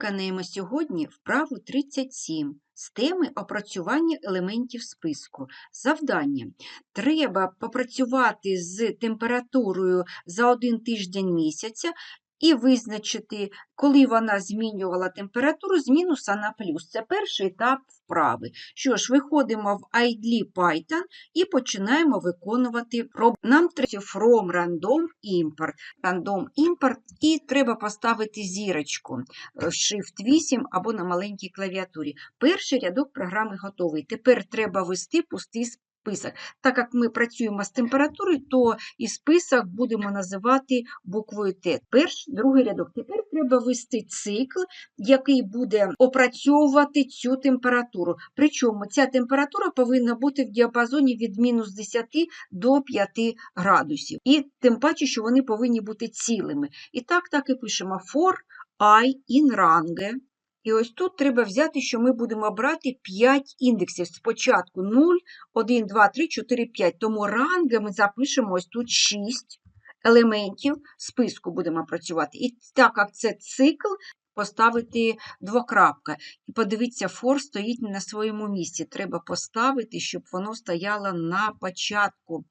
Виконаємо сьогодні вправу 37 з теми опрацювання елементів списку. Завдання. Треба попрацювати з температурою за один тиждень місяця і визначити, коли вона змінювала температуру з мінуса на плюс. Це перший етап вправи. Що ж, виходимо в IDLE Python і починаємо виконувати проб. Нам треба from random import. Random import і треба поставити зірочку в Shift 8 або на маленькій клавіатурі. Перший рядок програми готовий. Тепер треба ввести пустий список. Так як ми працюємо з температурою, то і список будемо називати буквою Т. Перший, другий рядок. Тепер треба ввести цикл, який буде опрацьовувати цю температуру. Причому ця температура повинна бути в діапазоні від мінус 10 до 5 градусів. І тим паче, що вони повинні бути цілими. І так, так і пишемо for i in range. І ось тут треба взяти, що ми будемо брати 5 індексів. Спочатку 0, 1, 2, 3, 4, 5. Тому ранги ми запишемо ось тут 6 елементів списку будемо працювати. І так як це цикл, поставити двокрапка. І подивіться, for стоїть на своєму місці. Треба поставити, щоб воно стояло на початку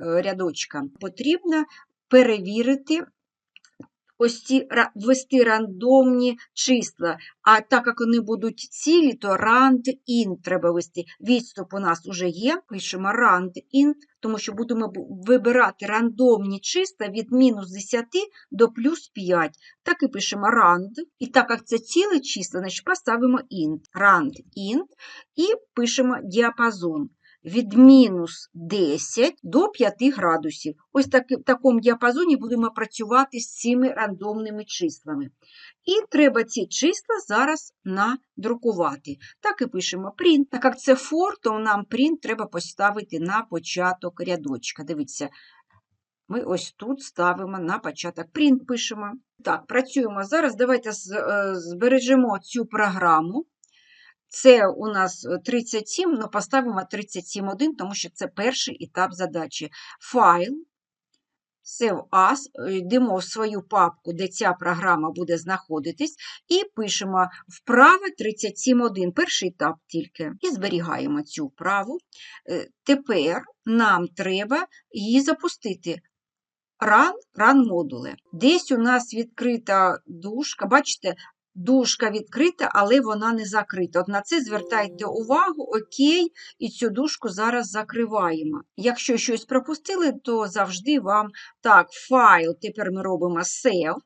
е, рядочка. Потрібно перевірити ці ввести рандомні числа. А так як вони будуть цілі, то rand-int треба ввести. Відступ у нас вже є. Пишемо rand-int, тому що будемо вибирати рандомні числа від мінус 10 до плюс 5. Так і пишемо rand. І так як це ціле числа, значить поставимо int. rand-int і пишемо діапазон від мінус 10 до 5 градусів. Ось так, в такому діапазоні будемо працювати з цими рандомними числами. І треба ці числа зараз надрукувати. Так і пишемо print. Так як це for, то нам print треба поставити на початок рядочка. Дивіться, ми ось тут ставимо на початок. Print пишемо. Так, працюємо зараз. Давайте е, збережемо цю програму. Це у нас 37, але поставимо 37.1, тому що це перший етап задачі. Файл, Save As, йдемо в свою папку, де ця програма буде знаходитись, і пишемо вправа 37.1, перший етап тільки. І зберігаємо цю вправу. Е, тепер нам треба її запустити. Run, run модуле. Десь у нас відкрита дужка, бачите, Дужка відкрита, але вона не закрита. От на це звертайте увагу, окей, і цю дужку зараз закриваємо. Якщо щось пропустили, то завжди вам так, файл, тепер ми робимо save,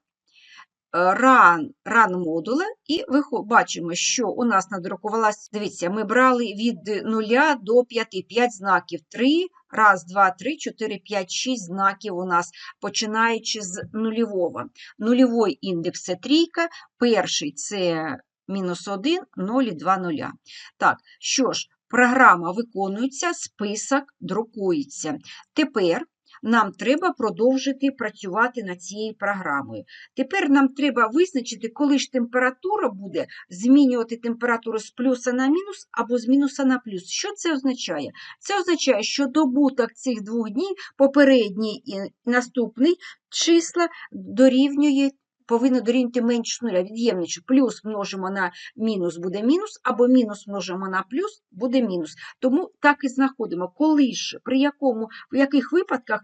run, run модуле, і бачимо, що у нас надрукувалася. Дивіться, ми брали від 0 до 5, 5 знаків. 3, Раз, два, три, чотири, п'ять, шість знаків у нас, починаючи з нульового. Нульовий індекс це трійка, перший це мінус 1, 0 і 2 нуля. Так, що ж, програма виконується, список друкується. Тепер нам треба продовжити працювати над цією програмою. Тепер нам треба визначити, коли ж температура буде змінювати температуру з плюса на мінус або з мінуса на плюс. Що це означає? Це означає, що добуток цих двох днів, попередній і наступний числа дорівнює повинно дорівнювати менше нуля, від'ємничу. Плюс множимо на мінус буде мінус, або мінус множимо на плюс буде мінус. Тому так і знаходимо, коли ж, при якому, в яких випадках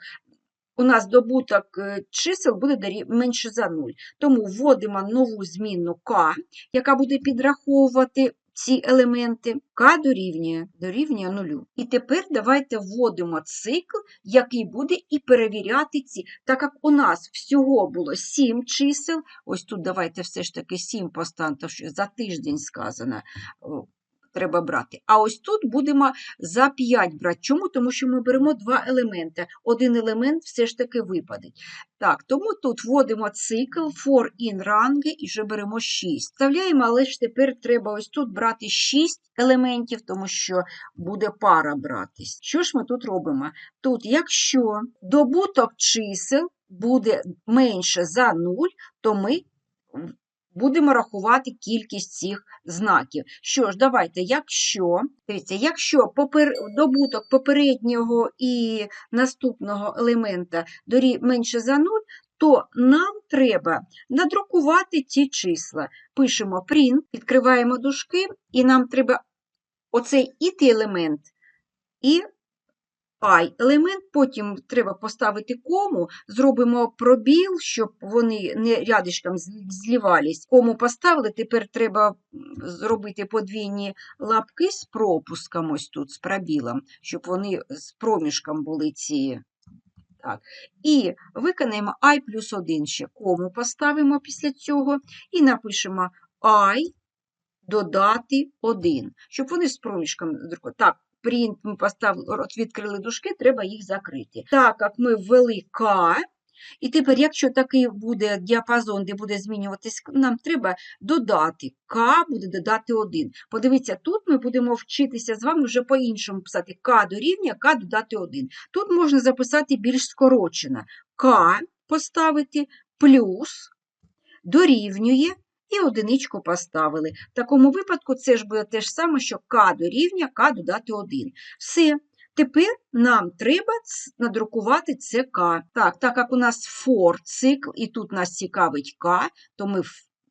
у нас добуток е, чисел буде менше за 0. Тому вводимо нову змінну k, яка буде підраховувати ці елементи К дорівнює дорівнює нулю. І тепер давайте вводимо цикл, який буде і перевіряти ці. Так як у нас всього було 7 чисел, ось тут давайте все ж таки 7 поставимо, що за тиждень сказано треба брати. А ось тут будемо за 5 брати. Чому? Тому що ми беремо два елементи. Один елемент все ж таки випадить. Так, Тому тут вводимо цикл for in range і вже беремо 6. Вставляємо, але ж тепер треба ось тут брати 6 елементів, тому що буде пара братись. Що ж ми тут робимо? Тут, якщо добуток чисел буде менше за 0, то ми будемо рахувати кількість цих знаків. Що ж, давайте, якщо дивіться, якщо попер, добуток попереднього і наступного елемента дорі менше за 0, то нам треба надрукувати ці числа. Пишемо print, відкриваємо дужки, і нам треба оцей it елемент і I елемент, потім треба поставити кому, зробимо пробіл, щоб вони не рядишком злівались. Кому поставили, тепер треба зробити подвійні лапки з пропуском ось тут, з пробілом, щоб вони з проміжком були ці. Так. І виконаємо I плюс 1 ще кому поставимо після цього і напишемо I додати 1, щоб вони з проміжком. Так, print ми поставили, відкрили дужки, треба їх закрити. Так як ми ввели К, і тепер, якщо такий буде діапазон, де буде змінюватись, нам треба додати К, буде додати 1. Подивіться, тут ми будемо вчитися з вами вже по-іншому писати К дорівнює, К додати 1. Тут можна записати більш скорочено. К поставити плюс дорівнює і одиничку поставили. В такому випадку це ж буде те ж саме, що К дорівнює, К додати 1. Все. Тепер нам треба надрукувати це К. Так, так як у нас for цикл, і тут нас цікавить К, то ми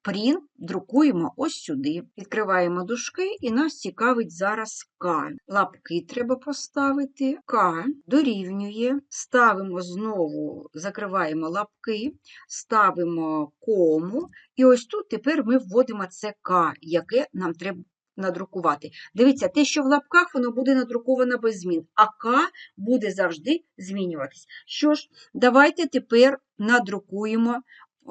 print друкуємо ось сюди. Відкриваємо дужки, і нас цікавить зараз К. Лапки треба поставити. К дорівнює. Ставимо знову, закриваємо лапки, ставимо кому. І ось тут тепер ми вводимо це К, яке нам треба надрукувати. Дивіться, те, що в лапках, воно буде надруковано без змін, а К буде завжди змінюватись. Що ж, давайте тепер надрукуємо,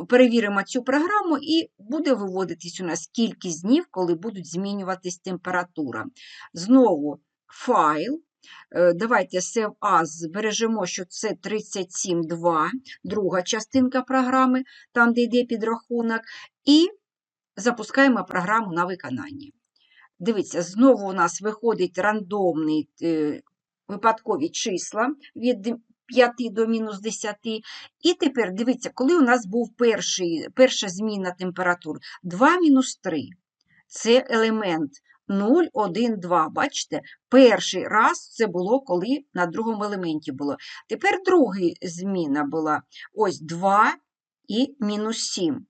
перевіримо цю програму, і буде виводитись у нас кількість днів, коли будуть змінюватись температура. Знову файл. Е, Давайте Save As збережемо, що це 37.2, друга частинка програми, там, де йде підрахунок, і запускаємо програму на виконання. Дивіться, знову у нас виходить рандомний е, випадкові числа від 5 до мінус 10. І тепер дивіться, коли у нас був перший, перша зміна температур 2 мінус 3. Це елемент 0, 1, 2. Бачите? Перший раз це було, коли на другому елементі було. Тепер друга зміна була ось 2 і мінус 7.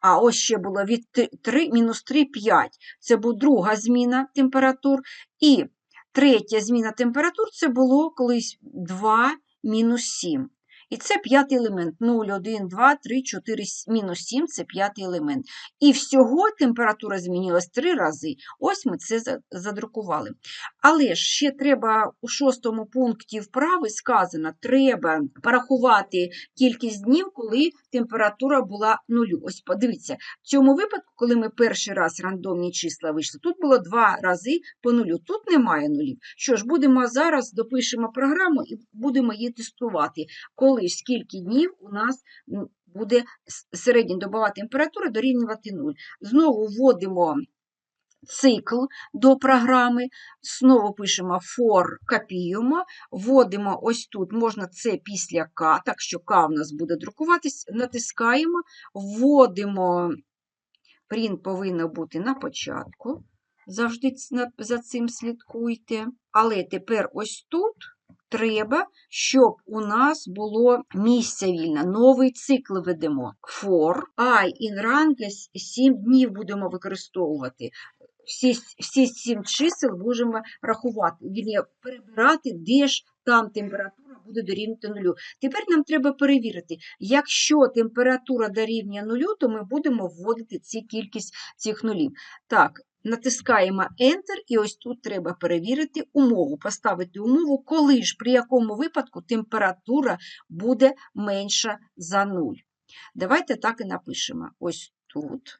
А ось ще було від 3, мінус 3, 5. Це була друга зміна температур. І третя зміна температур це було колись 2 мінус 7. І це п'ятий елемент. 0, 1, 2, 3, 4, мінус 7 це п'ятий елемент. І всього температура змінилась три рази. Ось ми це задрукували. Але ж ще треба у шостому пункті вправи сказано, треба порахувати кількість днів, коли температура була нулю. Ось подивіться, в цьому випадку, коли ми перший раз рандомні числа вийшли, тут було два рази по нулю, тут немає нулів. Що ж, будемо зараз допишемо програму і будемо її тестувати, коли ж скільки днів у нас буде середньодобова температура дорівнювати 0. Знову вводимо цикл до програми, знову пишемо for, копіюємо, вводимо ось тут, можна це після К, так що К в нас буде друкуватись, натискаємо, вводимо, print повинно бути на початку, завжди за цим слідкуйте. Але тепер ось тут треба, щоб у нас було місце вільне, новий цикл ведемо. For, I in ranges 7 днів будемо використовувати всі, всі сім чисел можемо рахувати, вірні, перебирати, де ж там температура буде дорівнювати нулю. Тепер нам треба перевірити, якщо температура дорівнює нулю, то ми будемо вводити ці кількість цих нулів. Так, натискаємо Enter, і ось тут треба перевірити умову, поставити умову, коли ж при якому випадку температура буде менша за нуль. Давайте так і напишемо. Ось тут.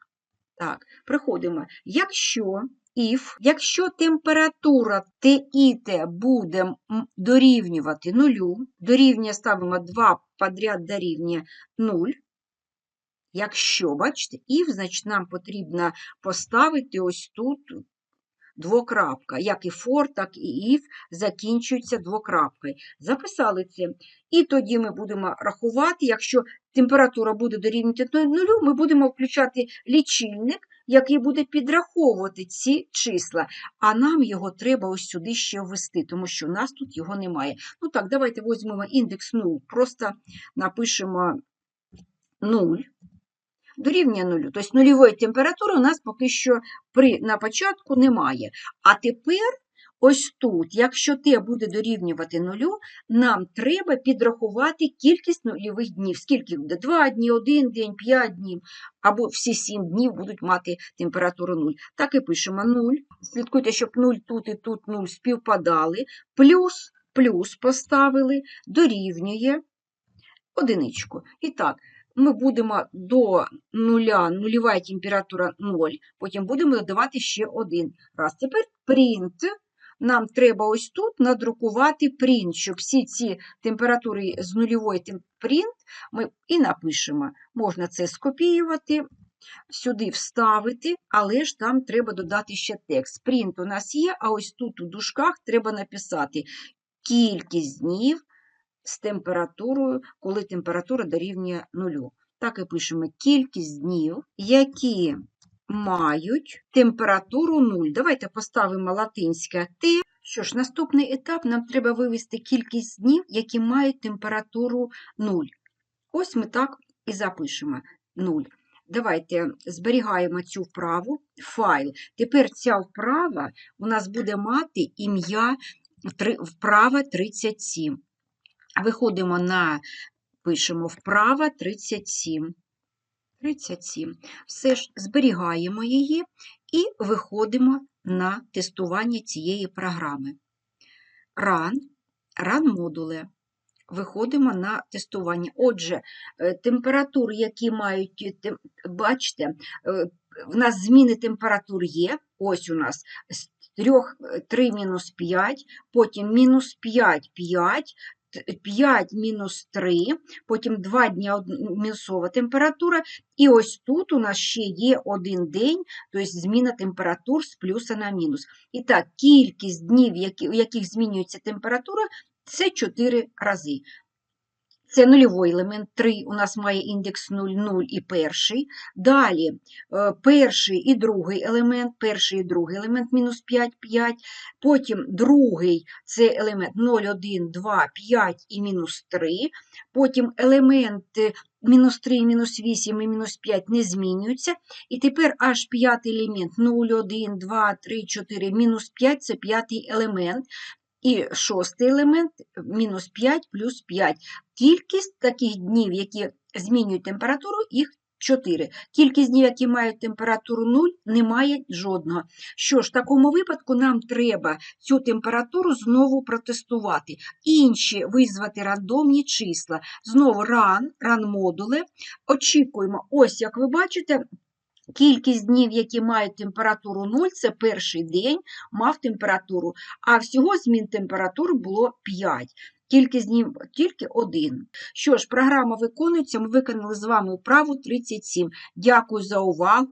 Так, приходимо. Якщо if, якщо температура T буде дорівнювати нулю, дорівнює ставимо 2 подряд дорівнює 0. Якщо, бачите, if, значить нам потрібно поставити ось тут двокрапка. Як і for, так і if закінчуються двокрапкою. Записали це. І тоді ми будемо рахувати, якщо температура буде дорівнювати нулю, ми будемо включати лічильник, який буде підраховувати ці числа. А нам його треба ось сюди ще ввести, тому що у нас тут його немає. Ну так, давайте візьмемо індекс 0, просто напишемо 0 дорівнює нулю. Тобто нульової температури у нас поки що при, на початку немає. А тепер ось тут, якщо Т буде дорівнювати нулю, нам треба підрахувати кількість нульових днів. Скільки буде? 2 дні, 1 день, 5 днів, або всі 7 днів будуть мати температуру 0. Так і пишемо 0. Слідкуйте, щоб 0 тут і тут 0 співпадали. Плюс, плюс поставили, дорівнює одиничку. І так, ми будемо до нуля, нульова температура 0, потім будемо додавати ще один раз. Тепер print. Нам треба ось тут надрукувати print, щоб всі ці температури з нульової print ми і напишемо. Можна це скопіювати, сюди вставити, але ж там треба додати ще текст. Print у нас є, а ось тут у дужках треба написати кількість днів з температурою, коли температура дорівнює нулю. Так і пишемо кількість днів, які мають температуру 0. Давайте поставимо латинське Т. Що ж, наступний етап нам треба вивести кількість днів, які мають температуру 0. Ось ми так і запишемо 0. Давайте зберігаємо цю вправу, файл. Тепер ця вправа у нас буде мати ім'я вправа 37. Виходимо на, пишемо вправа 37. 37. Все ж зберігаємо її і виходимо на тестування цієї програми. Run, run модуле. Виходимо на тестування. Отже, е, температури, які мають, е, бачите, е, в нас зміни температур є. Ось у нас з 3, 3 мінус 5, потім мінус 5, 5, 5 мінус 3, потім 2 дні мінусова температура, і ось тут у нас ще є один день, тобто зміна температур з плюса на мінус. І так, кількість днів, у яких змінюється температура, це 4 рази. Це нульовий елемент 3, у нас має індекс 0, 0 і перший. Далі е, перший і другий елемент, перший і другий елемент мінус 5, 5. Потім другий це елемент 0, 1, 2, 5 і мінус 3. Потім елементи мінус 3, мінус 8 і мінус 5 не змінюються. І тепер аж п'ятий елемент 0, 1, 2, 3, 4, мінус 5 це п'ятий елемент. І шостий елемент мінус 5 плюс 5. Кількість таких днів, які змінюють температуру, їх 4. Кількість днів, які мають температуру 0, немає жодного. Що ж, в такому випадку нам треба цю температуру знову протестувати. Інші визвати рандомні числа. Знову run, run модуле. Очікуємо, ось як ви бачите, Кількість днів, які мають температуру 0, це перший день мав температуру, а всього змін температур було 5. Кількість днів тільки один. Що ж, програма виконується, ми виконали з вами вправу 37. Дякую за увагу.